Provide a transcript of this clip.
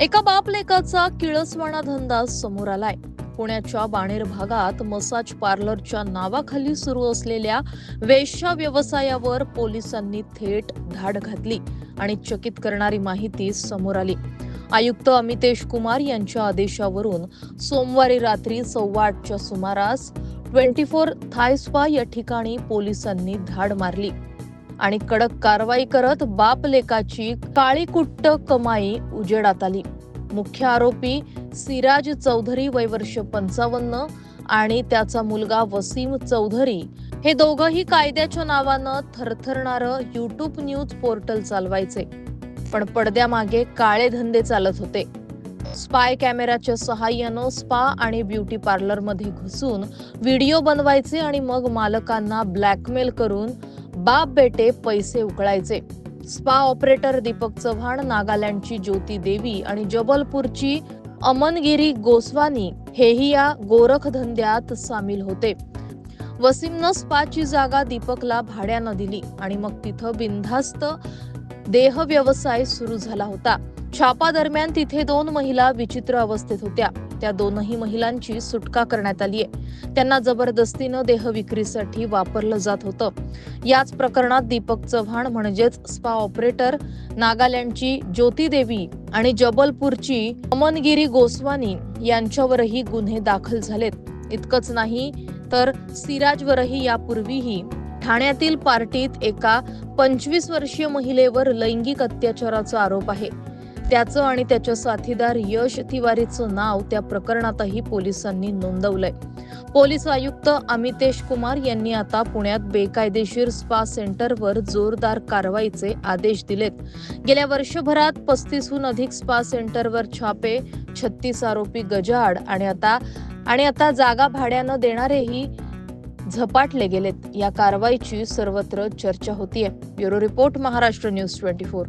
एका बापलेकाचा किळसवाणा धंदा समोर आलाय. पुण्याच्या बाणेर भागात मसाज पार्लरच्या नावाखाली सुरू असलेल्या वेश्या व्यवसायावर पोलिसांनी थेट धाड घातली आणि चकित करणारी माहिती समोर आली. आयुक्त अमितेश कुमार यांच्या आदेशावरून सोमवारी रात्री सव्वा आठच्या सुमारास ट्वेंटी फोर थायस्पा या ठिकाणी पोलिसांनी धाड मारली. आणि कडक कारवाई करत बाप लेकाची काळीकुट्ट कमाई उजेडात आली. मुख्य आरोपी सिराज चौधरी वय वर्ष पंचावन्न आणि त्याचा मुलगा वसीम चौधरी हे दोघंही कायद्याच्या नावानं थरथरणारं युट्यूब न्यूज पोर्टल चालवायचे. पण पडद्यामागे काळे धंदे चालत होते. स्पाय कॅमेराच्या सहाय्यानं स्पा आणि ब्युटी पार्लरमध्ये घुसून व्हिडिओ बनवायचे आणि मग मालकांना ब्लॅकमेल करून बाप बेटे पैसे उकळायचे. स्पा ऑपरेटर दीपक चव्हाण नागालँडची ज्योती देवी आणि जबलपूरची अमनगिरी गोस्वानी हेही या गोरखधंद्यात सामील होते. वसीमनं स्पाची जागा दीपकला भाड्यानं दिली आणि मग तिथं बिनधास्त देह व्यवसाय सुरू झाला होता. छापा दरम्यान तिथे दोन महिला विचित्र अवस्थेत होत्या. त्या दोनही महिलांची सुटका करण्यात आली आहे. त्यांना जबरदस्तीनं देह विक्रीसाठी वापरलं जात होतं. याच प्रकरणात दीपक चव्हाण म्हणजेच स्पा ऑपरेटर नागालँडची ज्योती देवी आणि जबलपूरची अमनगिरी गोस्वानी यांच्यावरही गुन्हे दाखल झालेत. इतकंच नाही तर सिराजवरही यापूर्वीही ठाण्यातील पार्टीत एका पंचवीस वर्षीय महिलेवर लैंगिक अत्याचाराचा आरोप आहे. त्याचं आणि त्याच्या साथीदार यश तिवारीचं नाव त्या प्रकरणातही पोलिसांनी नोंदवलंय. पोलीस आयुक्त अमितेश कुमार यांनी आता पुण्यात बेकायदेशीर स्पा सेंटरवर जोरदार कारवाईचे आदेश दिलेत. गेल्या वर्षभरात पस्तीसहून अधिक स्पा सेंटरवर छापे छत्तीस आरोपी गजाआड आणि आता आणि आता जागा भाड्यानं देणारेही झपाटले गेलेत. या कारवाईची सर्वत्र चर्चा होतीये. Bureau report Maharashtra news twenty four.